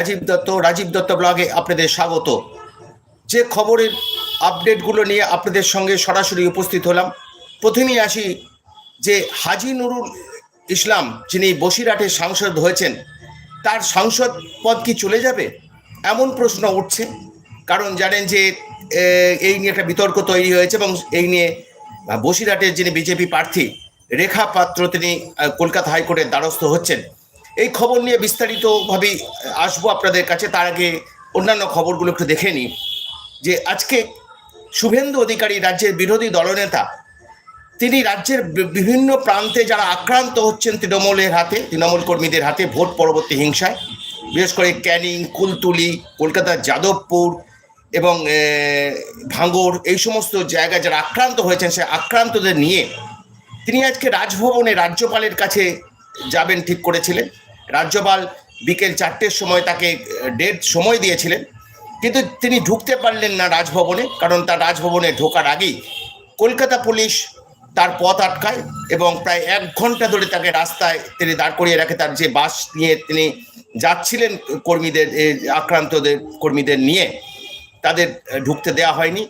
রাজীব দত্ত রাজীব দত্ত ব্লগে আপনাদের স্বাগত। যে খবরের আপডেটগুলো নিয়ে আপনাদের সঙ্গে সরাসরি উপস্থিত হলাম, প্রথমেই আসি যে হাজি নুরুল ইসলাম, যিনি বসিরহাটের সাংসদ হয়েছেন, তার সাংসদ পদ কি চলে যাবে? এমন প্রশ্ন উঠছে। কারণ জানেন যে এই নিয়ে একটা বিতর্ক তৈরি হয়েছে এবং এই নিয়ে বসিরহাটের যিনি বিজেপি প্রার্থী, রেখা পাত্র তিনি কলকাতা হাইকোর্টের দ্বারস্থ হচ্ছেন। এই খবর নিয়ে বিস্তারিতভাবেই আসব আপনাদের কাছে। তার আগে অন্যান্য খবরগুলো একটু দেখে নিই। যে আজকে শুভেন্দু অধিকারী রাজ্যের বিরোধী দলনেতা, তিনি রাজ্যের বিভিন্ন প্রান্তে যারা আক্রান্ত হচ্ছেন তৃণমূলের হাতে, তৃণমূল কর্মীদের হাতে ভোট পরবর্তী হিংসায়, বিশেষ করে ক্যানিং, কুলতুলি, কলকাতার যাদবপুর এবং ভাঙ্গর, এই সমস্ত জায়গায় যারা আক্রান্ত হয়েছেন, সে আক্রান্তদের নিয়ে তিনি আজকে রাজভবনে রাজ্যপালের কাছে যাবেন ঠিক করেছিলেন। রাজ্যপাল বিকেল চারটের সময় তাকে ডেট সময় দিয়েছিলেন। কিন্তু তিনি ঢুকতে পারলেন না রাজভবনে, কারণ তার রাজভবনে ঢোকার আগেই কলকাতা পুলিশ তার পথ আটকায় এবং প্রায় এক ঘণ্টা ধরে তাকে রাস্তায় তিনি দাঁড় করিয়ে রাখে। তার যে বাস নিয়ে তিনি যাচ্ছিলেন কর্মীদের আক্রান্তদের কর্মীদের নিয়ে, তাদের ঢুকতে দেওয়া হয়নি।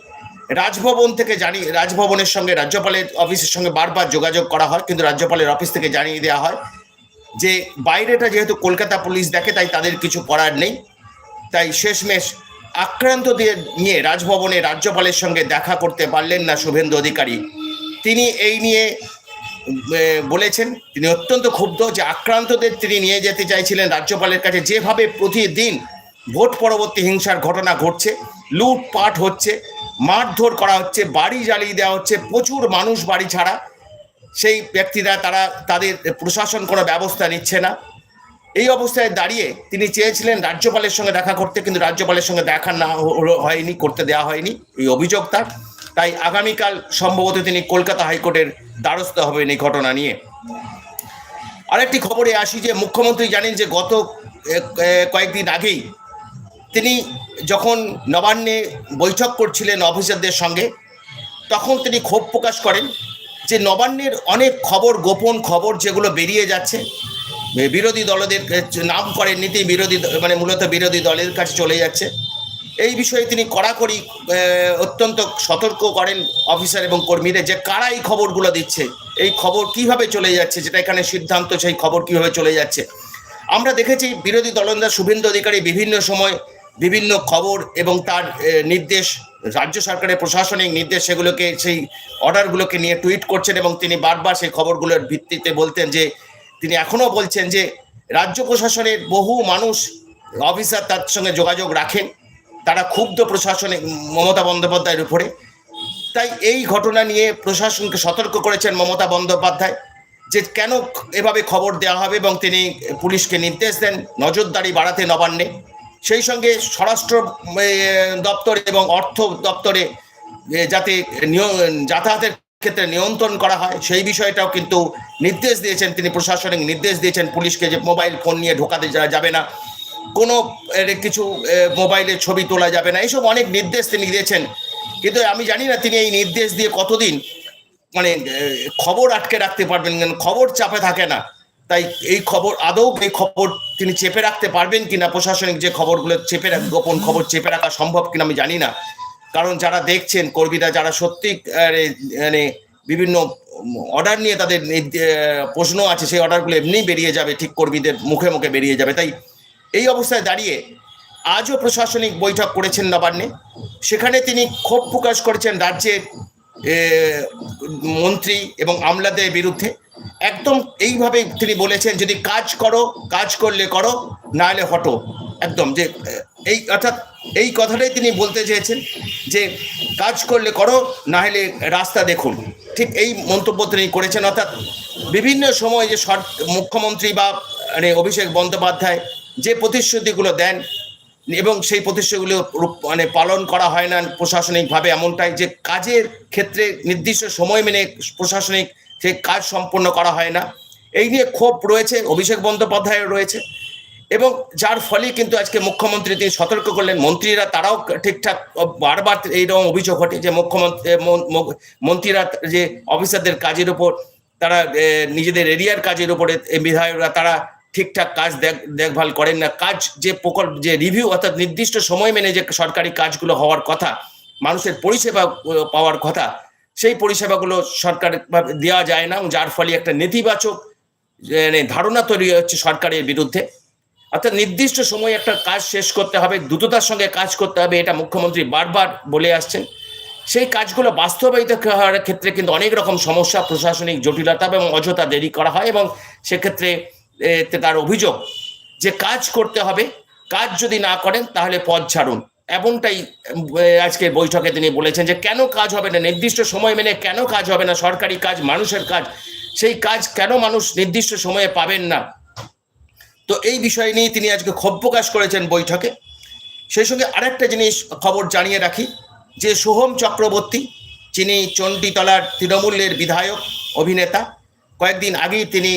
রাজভবন থেকে জানি, রাজভবনের সঙ্গে রাজ্যপালের অফিসের সঙ্গে বারবার যোগাযোগ করা হয়, কিন্তু রাজ্যপালের অফিস থেকে জানিয়ে দেওয়া হয় যে বাইরেটা যেহেতু কলকাতা পুলিশ দেখে, তাই তাদের কিছু করার নেই। তাই শেষমেশ আক্রান্তদের নিয়ে রাজভবনে রাজ্যপালের সঙ্গে দেখা করতে পারলেন না শুভেন্দু অধিকারী। তিনি এই নিয়ে বলেছেন, তিনি অত্যন্ত ক্ষুব্ধ যে আক্রান্তদের তিনি নিয়ে যেতে চাইছিলেন রাজ্যপালের কাছে। যেভাবে প্রতিদিন ভোট পরবর্তী হিংসার ঘটনা ঘটছে, লুটপাট হচ্ছে, মারধর করা হচ্ছে, বাড়ি জ্বালিয়ে দেওয়া হচ্ছে, প্রচুর মানুষ বাড়ি ছাড়া সেই ব্যক্তিরা তারা তাদের প্রশাসন কোনো ব্যবস্থা নিচ্ছে না। এই অবস্থায় দাঁড়িয়ে তিনি চেয়েছিলেন রাজ্যপালের সঙ্গে দেখা করতে, কিন্তু রাজ্যপালের সঙ্গে দেখা না হয়নি, করতে দেওয়া হয়নি। এই অভিযোগ তার। তাই আগামীকাল সম্ভবত তিনি কলকাতা হাইকোর্টের দ্বারস্থ হবেন এই ঘটনা নিয়ে। আরেকটি খবরে আসি যে, মুখ্যমন্ত্রী জানেন যে গত কয়েকদিন আগেই তিনি যখন নবান্নে বৈঠক করছিলেন অফিসারদের সঙ্গে, তখন তিনি ক্ষোভ প্রকাশ করেন। নবান্নের অনেক খবর, গোপন খবর যেগুলো বেরিয়ে যাচ্ছে বিরোধী দলদের নাম করেন নীতি বিরোধী মানে মূলত বিরোধী দলের কাছে চলে যাচ্ছে। এই বিষয়ে তিনি কড়াকড়ি অত্যন্ত সতর্ক করেন অফিসার এবং কর্মীদের যে কারা এই খবরগুলো দিচ্ছে, এই খবর কীভাবে চলে যাচ্ছে, যেটা এখানে সিদ্ধান্ত, সেই খবর কীভাবে চলে যাচ্ছে। আমরা দেখেছি বিরোধী দলনেতা শুভেন্দু অধিকারী বিভিন্ন সময় বিভিন্ন খবর এবং তার নির্দেশ রাজ্য সরকারের প্রশাসনিক নির্দেশ সেগুলোকে, সেই অর্ডারগুলোকে নিয়ে টুইট করছেন এবং তিনি বারবার সেই খবরগুলোর ভিত্তিতে বলতেন যে, তিনি এখনও বলছেন যে, রাজ্য প্রশাসনের বহু মানুষ অফিসার তার সঙ্গে যোগাযোগ রাখেন। তারা ক্ষুব্ধ প্রশাসনে মমতা বন্দ্যোপাধ্যায়ের উপরে। তাই এই ঘটনা নিয়ে প্রশাসনকে সতর্ক করেছেন মমতা বন্দ্যোপাধ্যায় যে, কেন এভাবে খবর দেওয়া হবে এবং তিনি পুলিশকে নির্দেশ দেন নজরদারি বাড়াতে নবান্নে। সেই সঙ্গে স্বরাষ্ট্র দপ্তর এবং অর্থ দপ্তরে যাতে যাতায়াতের ক্ষেত্রে নিয়ন্ত্রণ করা হয়, সেই বিষয়টাও কিন্তু নির্দেশ দিয়েছেন তিনি, প্রশাসনিক নির্দেশ দিয়েছেন পুলিশকে যে মোবাইল ফোন নিয়ে ঢোকাতে যাবে না, কোনো কিছু মোবাইলে ছবি তোলা যাবে না, এইসব অনেক নির্দেশ তিনি দিয়েছেন। কিন্তু আমি জানি না তিনি এই নির্দেশ দিয়ে কতদিন মানে খবর আটকে রাখতে পারবেন, খবর চাপে থাকে না। তাই এই খবর, আদৌ এই খবর তিনি চেপে রাখতে পারবেন কিনা? প্রশাসনিক যে খবরগুলো চেপে গোপন খবর চেপে রাখা সম্ভব কিনা আমি জানি না। কারণ যারা দেখছেন, কর্মীরা যারা সত্যি মানে বিভিন্ন অর্ডার নিয়ে তাদের প্রশ্ন আছে, সেই অর্ডারগুলো এমনিই বেরিয়ে যাবে, ঠিক কর্মীদের মুখে মুখে বেরিয়ে যাবে। তাই এই অবস্থায় দাঁড়িয়ে আজও প্রশাসনিক বৈঠক করেছেন নবান্নে। সেখানে তিনি ক্ষোভ প্রকাশ করেছেন রাজ্যের মন্ত্রী এবং আমলাদের বিরুদ্ধে। একদম এইভাবে তিনি বলেছেন, যদি কাজ করো, কাজ করলে করো না হলে হটো। একদম যে, এই অর্থাৎ এই কথাটাই তিনি বলতে চেয়েছেন যে, কাজ করলে করো না হলে রাস্তা দেখুন। ঠিক এই মন্তব্য তিনি করেছেন, অর্থাৎ বিভিন্ন সময় যে সর, মুখ্যমন্ত্রী বা মানে অভিষেক বন্দ্যোপাধ্যায় যে প্রতিশ্রুতিগুলো দেন, এবং সেই প্রতিশ্রুতিগুলো মানে পালন করা হয় না প্রশাসনিকভাবে এমনটাই যে, কাজের ক্ষেত্রে নির্দিষ্ট সময় মেনে প্রশাসনিক সেই কাজ সম্পন্ন করা হয় না। এই নিয়ে ক্ষোভ রয়েছে, অভিষেক বন্দ্যোপাধ্যায়ের রয়েছে। এবং যার ফলে কিন্তু আজকে মুখ্যমন্ত্রী তিনি সতর্ক করলেন, মন্ত্রীরা তারাও ঠিকঠাক বারবার এইরকম অভিযোগ ঘটে যে মুখ্যমন্ত্রী মন্ত্রীরা যে অফিসারদের কাজের উপর, তারা নিজেদের এরিয়ার কাজের উপরে বিধায়করা তারা ঠিকঠাক কাজ দেখ, দেখভাল করেন না। কাজ যে প্রকল্প, যে রিভিউ অর্থাৎ নির্দিষ্ট সময় মেনে যে সরকারি কাজগুলো হওয়ার কথা, মানুষের পরিষেবা পাওয়ার কথা সেই পরিষেবাগুলো সরকার দেওয়া যায় না যার ফলে একটা নেতিবাচক মানে ধারণা তৈরি হচ্ছে সরকারের বিরুদ্ধে। অর্থাৎ নির্দিষ্ট সময়ে একটা কাজ শেষ করতে হবে, দ্রুততার সঙ্গে কাজ করতে হবে, এটা মুখ্যমন্ত্রী বারবার বলে আসছেন। সেই কাজগুলো বাস্তবায়িত হওয়ার ক্ষেত্রে কিন্তু অনেক রকম সমস্যা, প্রশাসনিক জটিলতা এবং অযথা দেরি করা হয়, এবং সেক্ষেত্রে তার অভিযোগ যে কাজ করতে হবে, কাজ যদি না করেন তাহলে পদ ছাড়ুন। এমনটাই আজকে বৈঠকে তিনি বলেছেন যে কেন কাজ হবে না? নির্দিষ্ট সময় মেনে কেন কাজ হবে না? সরকারি কাজ, মানুষের কাজ, সেই কাজ কেন মানুষ নির্দিষ্ট সময়ে পাবেন না? তো এই বিষয় নিয়ে তিনি আজকে ক্ষোভ প্রকাশ করেছেন বৈঠকে। সেই সঙ্গে আরেকটা জিনিস খবর জানিয়ে রাখি, যে সোহম চক্রবর্তী, যিনি চণ্ডীতলার তৃণমূলের বিধায়ক, অভিনেতা কয়েকদিন আগেই তিনি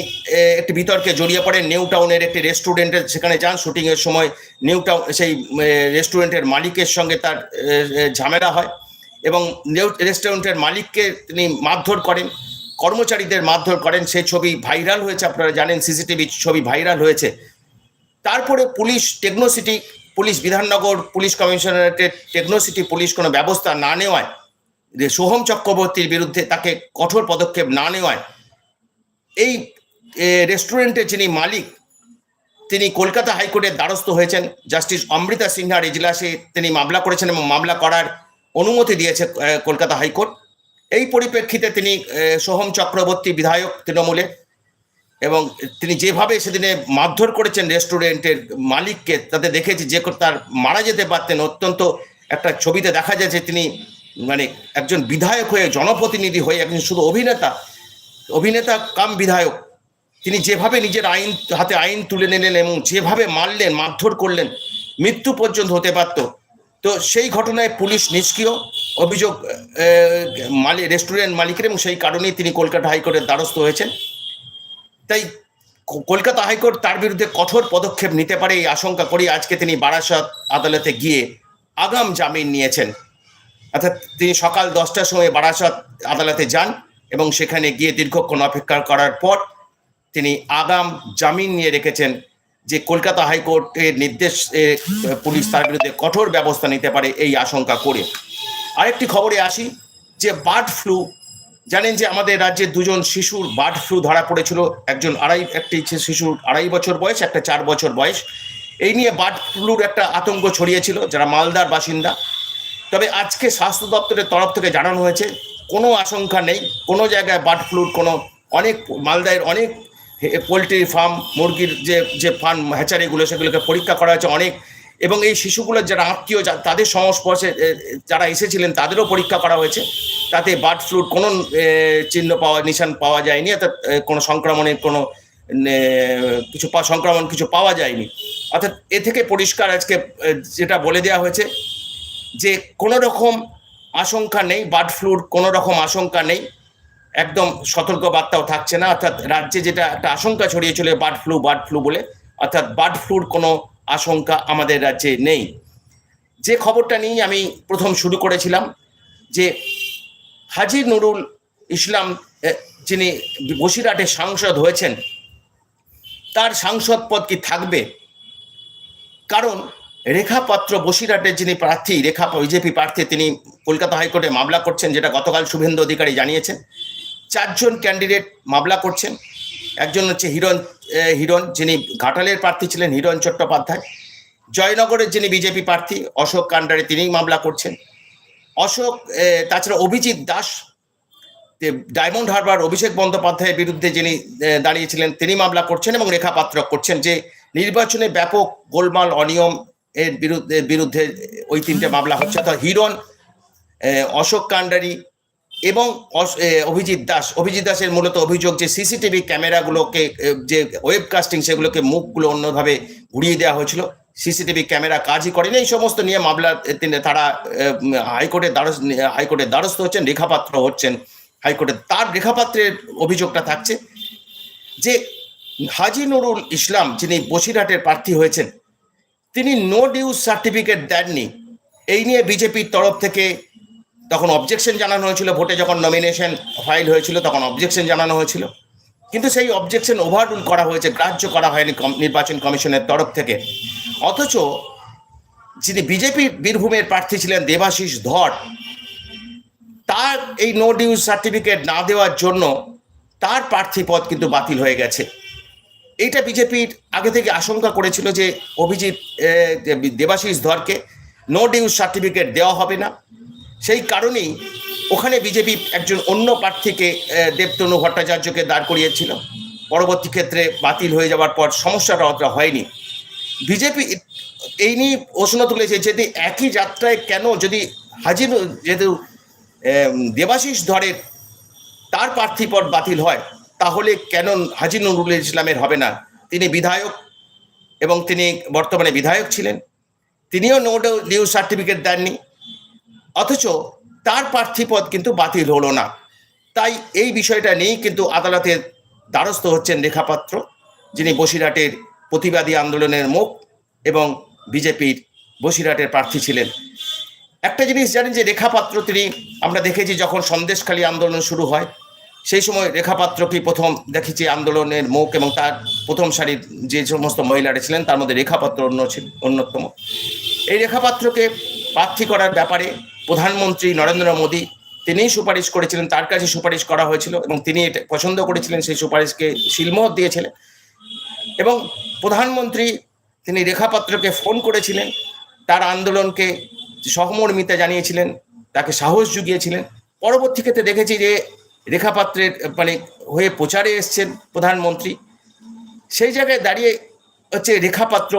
একটি বিতর্কে জড়িয়ে পড়েন। নিউ টাউনের একটি রেস্টুরেন্টের সেখানে যান শুটিংয়ের সময় নিউ টাউন, সেই রেস্টুরেন্টের মালিকের সঙ্গে তার ঝামেলা হয় এবং নিউ রেস্টুরেন্টের মালিককে তিনি মারধর করেন, কর্মচারীদের মারধর করেন। সেই ছবি ভাইরাল হয়েছে, আপনারা জানেন, সিসিটিভি ছবি ভাইরাল হয়েছে। তারপরে police Technocity police Bidhannagar police কমিশনারেটের Techno City police কোনো ব্যবস্থা না নেওয়ায় সোহম চক্রবর্তীর বিরুদ্ধে তাকে কঠোর পদক্ষেপ না নেওয়ায় এই রেস্টুরেন্টের যিনি মালিক, তিনি কলকাতা হাইকোর্টের দ্বারস্থ হয়েছেন। জাস্টিস অমৃতা সিনহার এজলাসে তিনি মামলা করেছেন এবং মামলা করার অনুমতি দিয়েছে কলকাতা হাইকোর্ট। এই পরিপ্রেক্ষিতে তিনি সোহম চক্রবর্তী বিধায়ক তৃণমূলে এবং তিনি যেভাবে সেদিনে মারধর করেছেন রেস্টুরেন্টের মালিককে, তাতে দেখেছি যে তার মারা যেতে পারতেন অত্যন্ত একটা ছবিতে দেখা যায় যে তিনি মানে একজন বিধায়ক হয়ে জনপ্রতিনিধি হয়ে একজন শুধু অভিনেতা অভিনেতা কাম বিধায়ক, তিনি যেভাবে নিজের আইন, হাতে আইন তুলে নিলেন এবং যেভাবে মারলেন, মারধর করলেন, মৃত্যু পর্যন্ত হতে পারত। তো সেই ঘটনায় পুলিশ নিষ্ক্রিয়, অভিযোগ মালিক রেস্টুরেন্ট মালিকের এবং সেই কারণেই তিনি কলকাতা হাইকোর্টের দ্বারস্থ হয়েছেন। তাই কলকাতা হাইকোর্ট তার বিরুদ্ধে কঠোর পদক্ষেপ নিতে পারে এই আশঙ্কা করি আজকে তিনি বারাসাত আদালতে গিয়ে আগাম জামিন নিয়েছেন। অর্থাৎ তিনি সকাল দশটার সময় বারাসত আদালতে যান। এবং সেখানে গিয়ে দীর্ঘক্ষণ অপেক্ষা করার পর তিনি আগাম জামিন নিয়ে রেখেছেন যে কলকাতা হাইকোর্টের নির্দেশ পুলিশ তার বিরুদ্ধে কঠোর ব্যবস্থা নিতে পারে এই আশঙ্কা করে। আরেকটি খবরে আসি যে বার্ড ফ্লু, জানেন যে আমাদের রাজ্যে দুজন শিশুর বার্ড ফ্লু ধরা পড়েছিল, একজন আড়াই, একটি শিশুর আড়াই বছর বয়স, একটা চার বছর বয়স। এই নিয়ে বার্ড ফ্লুর একটা আতঙ্ক ছড়িয়েছিল, যারা মালদার বাসিন্দা। তবে আজকে স্বাস্থ্য দপ্তরের তরফ থেকে জানানো হয়েছে কোনো আশঙ্কা নেই। কোনো জায়গায় বার্ড ফ্লুর কোনো অনেক মালদায়ের অনেক পোলট্রি ফার্ম মুরগির যে যে ফার্ম হ্যাচারিগুলো সেগুলোকে পরীক্ষা করা হয়েছে অনেক। এবং এই শিশুগুলোর যারা আত্মীয় তাদের সংস্পর্শে যারা এসেছিলেন, তাদেরও পরীক্ষা করা হয়েছে। তাতে বার্ড ফ্লুর কোনো চিহ্ন পাওয়া, নিশান পাওয়া যায়নি। অর্থাৎ কোনো সংক্রমণের কোনো কিছু সংক্রমণ কিছু পাওয়া যায়নি। অর্থাৎ, এ থেকে পরিষ্কার আজকে যেটা বলে দেওয়া হয়েছে যে, কোনো রকম আশঙ্কা নেই বার্ড ফ্লুর কোনো রকম আশঙ্কা নেই। একদম সতর্ক বার্তাও থাকছে না, অর্থাৎ রাজ্যে যেটা একটা আশঙ্কা ছড়িয়েছিল বার্ড ফ্লু বার্ড ফ্লু বলে, অর্থাৎ বার্ড ফ্লুর কোনো আশঙ্কা আমাদের রাজ্যে নেই। যে খবরটা নিয়ে আমি প্রথম শুরু করেছিলাম, যে হাজি নুরুল ইসলাম যিনি বসিরহাটে সাংসদ হয়েছেন, তার সাংসদ পদ কি থাকবে? কারণ রেখা পাত্র বসিরহাটের যিনি প্রার্থী, রেখা বিজেপি প্রার্থী, তিনি কলকাতা হাইকোর্টে মামলা করছেন, যেটা গতকাল শুভেন্দু অধিকারী জানিয়েছেন। চারজন ক্যান্ডিডেট মামলা করছেন। একজন হচ্ছে হিরণ হিরণ, যিনি ঘাটালের প্রার্থী ছিলেন, হিরণ চট্টোপাধ্যায়। জয়নগরের যিনি বিজেপি প্রার্থী, অশোক কান্ডারে, তিনিই মামলা করছেন। অশোক তাছাড়া অভিজিৎ দাস ডায়মন্ড হারবার, অভিষেক বন্দ্যোপাধ্যায়ের বিরুদ্ধে যিনি দাঁড়িয়েছিলেন, তিনি মামলা করছেন এবং রেখা পাত্র করছেন। যে নির্বাচনে ব্যাপক গোলমাল, অনিয়ম এর বিরুদ্ধে বিরুদ্ধে ওই তিনটে মামলা হচ্ছে। অর্থাৎ হিরণ অশোক কান্ডারি এবং অভিজিৎ দাস। অভিজিৎ দাসের মূলত অভিযোগ যে সিসিটিভি ক্যামেরাগুলোকে যে ওয়েবকাস্টিং সেগুলোকে মুখগুলো অন্যভাবে ঘুরিয়ে দেওয়া হয়েছিল। সিসিটিভি ক্যামেরা কাজই করেনি। এই সমস্ত নিয়ে মামলা তারা হাইকোর্টের দ্বারস্থ হাইকোর্টের দ্বারস্থ হচ্ছেন, রেখাপাত্র হচ্ছেন। হাইকোর্টের তার রেখাপাত্রের অভিযোগটা থাকছে যে হাজি নুরুল ইসলাম, যিনি বসিরহাটের প্রার্থী হয়েছেন তিনি নো ডিউজ সার্টিফিকেট দেননি। এই নিয়ে বিজেপির তরফ থেকে তখন অবজেকশন জানানো হয়েছিল। ভোটে যখন নমিনেশন ফাইল হয়েছিল, তখন অবজেকশন জানানো হয়েছিল। কিন্তু সেই অবজেকশন ওভাররুল করা হয়েছে, গ্রাহ্য করা হয়নি নির্বাচন কমিশনের তরফ থেকে। অথচ যিনি বিজেপি বীরভূমের প্রার্থী ছিলেন দেবাশিস ধর, তার এই নো ডিউজ সার্টিফিকেট না দেওয়ার জন্য তার প্রার্থী পদ কিন্তু বাতিল হয়ে গেছে। এইটা বিজেপির আগে থেকে আশঙ্কা করেছিল যে অভিজিৎ দেবাশিস ধরকে নো ডিউজ সার্টিফিকেট দেওয়া হবে না। সেই কারণেই ওখানে বিজেপি একজন অন্য প্রার্থীকে দেবতনু ভট্টাচার্যকে দাঁড় করিয়েছিল। পরবর্তী ক্ষেত্রে বাতিল হয়ে যাওয়ার পর সমস্যাটা অতটা হয়নি। বিজেপি এই নিয়ে প্রশ্ন তুলেছে যদি একই যাত্রায় কেন যদি হাজির, যেহেতু দেবাশিস ধরের তার প্রার্থী পদ বাতিল হয় তাহলে কেন হাজি নুরুল ইসলামের হবে না? তিনি বিধায়ক এবং তিনি বর্তমানে বিধায়ক ছিলেন। তিনিও নো ডিউ সার্টিফিকেট দেননি। অথচ তার প্রার্থী পদ কিন্তু বাতিল হলো না। তাই এই বিষয়টা নিয়েই কিন্তু আদালতের দ্বারস্থ হচ্ছেন রেখাপাত্র যিনি বসিরহাটের প্রতিবাদী আন্দোলনের মুখ এবং বিজেপির বসিরহাটের প্রার্থী ছিলেন। একটা জিনিস জানেন যে রেখাপাত্র তিনি, আমরা দেখেছি যখন সন্দেশখালী আন্দোলন শুরু হয় সেই সময় রেখাপাত্রকে প্রথম দেখেছি আন্দোলনের মুখ এবং তার প্রথম সারির যে সমস্ত মহিলারা ছিলেন, তার মধ্যে রেখাপাত্র অন্য ছিল, অন্যতম। এই রেখাপাত্রকে প্রার্থী করার ব্যাপারে প্রধানমন্ত্রী নরেন্দ্র মোদী তিনিই সুপারিশ করেছিলেন, তার কাছে সুপারিশ করা হয়েছিল এবং তিনি এটা পছন্দ করেছিলেন, সেই সুপারিশকে শিলমোহর দিয়েছিলেন। এবং প্রধানমন্ত্রী তিনি রেখাপাত্রকে ফোন করেছিলেন, তার আন্দোলনকে সহমর্মিতা জানিয়েছিলেন, তাকে সাহস জুগিয়েছিলেন। পরবর্তী ক্ষেত্রে দেখেছি যে রেখাপাত্রের মানে হয়ে প্রচারে এসছেন প্রধানমন্ত্রী। সেই জায়গায় দাঁড়িয়ে হচ্ছে রেখাপাত্র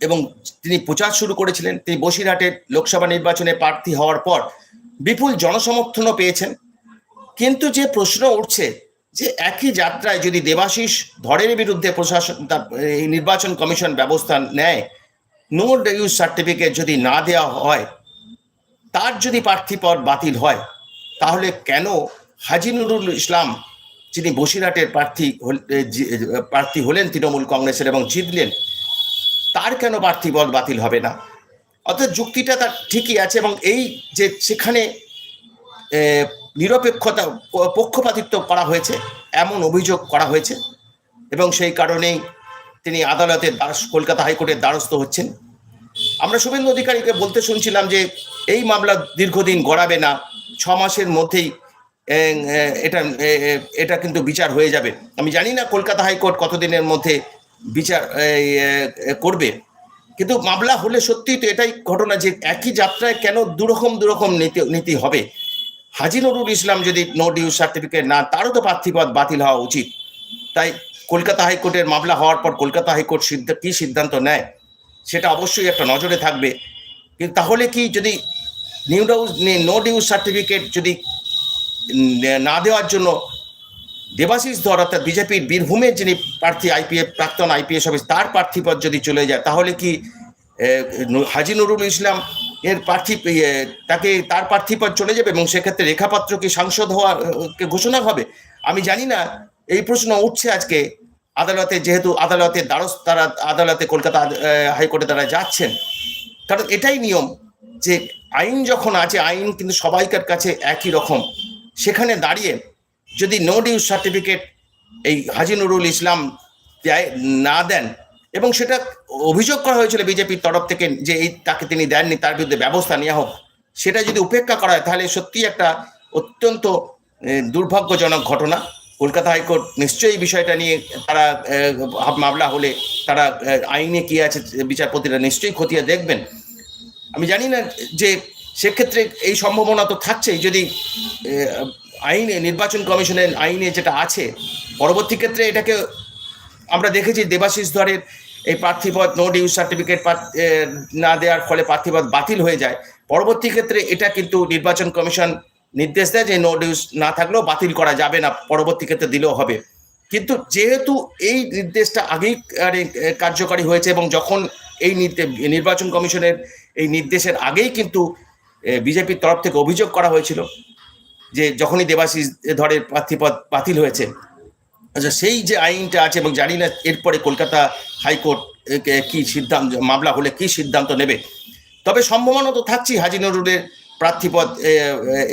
এবং তিনি প্রচার শুরু করেছিলেন। তিনি বসিরহাটের লোকসভা নির্বাচনে প্রার্থী হওয়ার পর বিপুল জনসমর্থনও পেয়েছেন। কিন্তু যে প্রশ্ন উঠছে যে একই যাত্রায় যদি দেবাশিস ধরের বিরুদ্ধে প্রশাসন এই নির্বাচন কমিশন ব্যবস্থা নেয় নো ইউজ সার্টিফিকেট যদি না দেওয়া হয়, তার যদি প্রার্থী পদ বাতিল হয় তাহলে কেন হাজি নুরুল ইসলাম, যিনি বসিরহাটের প্রার্থী প্রার্থী হলেন তৃণমূল কংগ্রেসের এবং জিতলেন, তার কেন প্রার্থী পদ বাতিল হবে না? অর্থাৎ যুক্তিটা তার ঠিকই আছে এবং এই যে সেখানে নিরপেক্ষতা পক্ষপাতিত্ব করা হয়েছে, এমন অভিযোগ করা হয়েছে এবং সেই কারণেই তিনি আদালতের দ্বারস্থ, কলকাতা হাইকোর্টের দ্বারস্থ হচ্ছেন। আমরা শুভেন্দু অধিকারীকে বলতে শুনছিলাম যে, এই মামলা দীর্ঘদিন গড়াবে না ছ মাসের মধ্যেই এটা এটা কিন্তু বিচার হয়ে যাবে। আমি জানি না কলকাতা হাইকোর্ট কতদিনের মধ্যে বিচার করবে। কিন্তু মামলা হলে সত্যিই তো এটাই ঘটনা যে একই যাত্রায় কেন দুরকম দুরকম নীতি নীতি হবে? হাজি নুরুল ইসলাম যদি নো ডিউ সার্টিফিকেট না, তারও তো প্রার্থীপদ বাতিল হওয়া উচিত। তাই কলকাতা হাইকোর্টের মামলা হওয়ার পর কলকাতা হাইকোর্ট সিদ্ধ, কী সিদ্ধান্ত নেয়? সেটা অবশ্যই একটা নজরে থাকবে। কিন্তু তাহলে কি যদি new dues no dues certificate যদি না দেওয়ার জন্য দেবাশিস ধর, অর্থাৎ বিজেপির বীরভূমের যিনি প্রার্থী আইপিএফ প্রাক্তন আইপিএস অফিস তার প্রার্থীপদ যদি চলে যায়, তাহলে কি হাজি নুরুল ইসলাম এর প্রার্থী তাকে তার প্রার্থীপদ চলে যাবে এবং সেক্ষেত্রে রেখাপাত্র কি সাংসদ হওয়া ঘোষণা হবে? আমি জানি না, এই প্রশ্ন উঠছে আজকে, আদালতে যেহেতু আদালতের দ্বারস্থ, তারা আদালতে কলকাতা হাইকোর্টে তারা যাচ্ছেন। কারণ এটাই নিয়ম যে আইন যখন আছে, আইন কিন্তু সবাইকার কাছে একই রকম। সেখানে দাঁড়িয়ে যদি নো ডিউজ সার্টিফিকেট এই হাজি নুরুল ইসলাম না দেন, এবং সেটা অভিযোগ করা হয়েছিল বিজেপির তরফ থেকে যে এই তাকে তিনি দেননি, তার বিরুদ্ধে ব্যবস্থা নেওয়া হোক, সেটা যদি উপেক্ষা করা হয়, তাহলে সত্যি একটা অত্যন্ত দুর্ভাগ্যজনক ঘটনা। কলকাতা হাইকোর্ট নিশ্চয়ই বিষয়টা নিয়ে তারা মামলা হলে তারা আইনে কি আছে, বিচারপতিরা নিশ্চয়ই খতিয়ে দেখবেন। আমি জানি না যে সেক্ষেত্রে এই সম্ভাবনা তো থাকছেই। যদি আইনে, নির্বাচন কমিশনের আইনে যেটা আছে, পরবর্তী ক্ষেত্রে এটাকে আমরা দেখেছি দেবাশিস ধরের এই প্রার্থীপদ নো ডিউজ সার্টিফিকেট না দেওয়ার ফলে প্রার্থীপদ বাতিল হয়ে যায়। পরবর্তী ক্ষেত্রে এটা কিন্তু নির্বাচন কমিশন নির্দেশ দেয় যে নো ডিউজ না থাকলেও বাতিল করা যাবে না, পরবর্তী ক্ষেত্রে দিলেও হবে। কিন্তু যেহেতু এই নির্দেশটা আগেই কার্যকারী হয়েছে এবং যখন এই নির্বাচন কমিশনের এই নির্দেশের আগেই কিন্তু বিজেপির তরফ থেকে অভিযোগ করা হয়েছিল যে যখনই দেবাশিস ধরের প্রার্থীপদ বাতিল হয়েছে আচ্ছা সেই যে আইনটা আছে এবং জানি না এরপরে কলকাতা হাইকোর্ট কি সিদ্ধান্ত, মামলা হলে কি সিদ্ধান্ত নেবে। তবে সম্ভাবনা তো থাকছি হাজি নুরুলের প্রার্থীপদ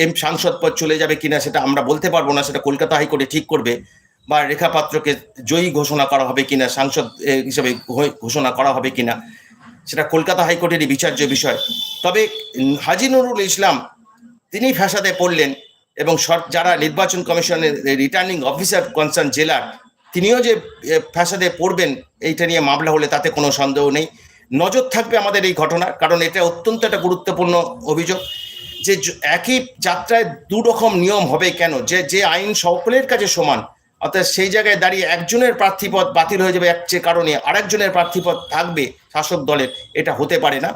এম সাংসদ পদ চলে যাবে কিনা সেটা আমরা বলতে পারব না, সেটা কলকাতা হাইকোর্টে ঠিক করবে বা রেখা পাত্রকে জয়ী ঘোষণা করা হবে কিনা, সাংসদ হিসেবে ঘোষণা করা হবে কিনা। সেটা কলকাতা হাইকোর্টেরই বিচার্য বিষয়। তবে হাজি নুরুল ইসলাম তিনি ফ্যাসাদে পড়লেন এবং যারা নির্বাচন কমিশনের রিটার্নিং অফিসার কনসার্ন জেলার, তিনিও যে ফ্যাসাদে পড়বেন, এইটা নিয়ে মামলা হলে তাতে কোনো সন্দেহ নেই। নজর থাকবে আমাদের এই ঘটনা কারণ এটা অত্যন্ত একটা গুরুত্বপূর্ণ অভিযোগ যে একই যাত্রায় দু রকম নিয়ম হবে কেন? যে যে আইন সকলের কাছে সমান অর্থাৎ সেই জায়গায় দাঁড়িয়ে একজনের প্রার্থীপদ বাতিল হয়ে যাবে এক কারণে আরেকজনের প্রার্থীপদ থাকবে শাসক দলের, এটা হতে পারে না।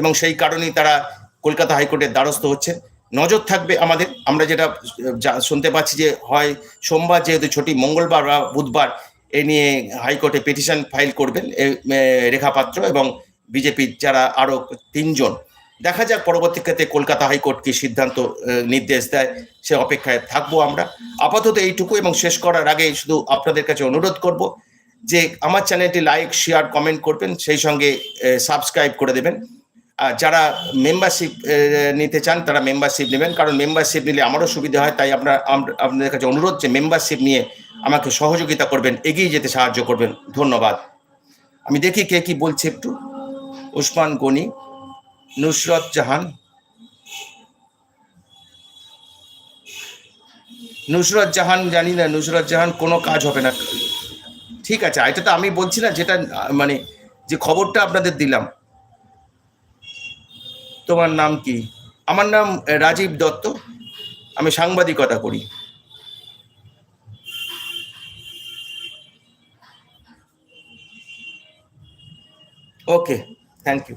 এবং সেই কারণেই তারা কলকাতা হাইকোর্টের দ্বারস্থ হচ্ছে নজর থাকবে আমাদের। আমরা যেটা শুনতে পাচ্ছি যে হয় সোমবার যেহেতু ছুটি, মঙ্গলবার বা বুধবার, এ নিয়ে হাইকোর্টে পিটিশন ফাইল করবেন রেখাপাত্র এবং বিজেপির যারা আরও তিনজন। দেখা যাক পরবর্তী ক্ষেত্রে কলকাতা হাইকোর্ট কি সিদ্ধান্ত নির্দেশ দেয়, সে অপেক্ষায় থাকব আমরা। আপাতত এইটুকু এবং শেষ করার আগে শুধু আপনাদের কাছে অনুরোধ করব যে আমার চ্যানেলটি লাইক, শেয়ার, কমেন্ট করবেন, সেই সঙ্গে সাবস্ক্রাইব করে দেবেন। আর যারা মেম্বারশিপ নিতে চান তারা মেম্বারশিপ নেবেন, কারণ মেম্বারশিপ নিলে আমারও সুবিধা হয়, তাই আপনার আপনাদের কাছে অনুরোধ যে মেম্বারশিপ নিয়ে আমাকে সহযোগিতা করবেন, এগিয়ে যেতে সাহায্য করবেন। ধন্যবাদ। আমি দেখি কে কি বলছে একটু। উসমান গনি। নুসরত জাহান। নুসরত জাহান জানি না, নুসরত জাহান কোনো কাজ হবে না। ঠিক আছে, এটা তো আমি বলছি না, যেটা মানে যে খবরটা আপনাদের দিলাম। তোমার নাম কি? আমার নাম রাজীব দত্ত, আমি সাংবাদিকতা করি। Okay thank you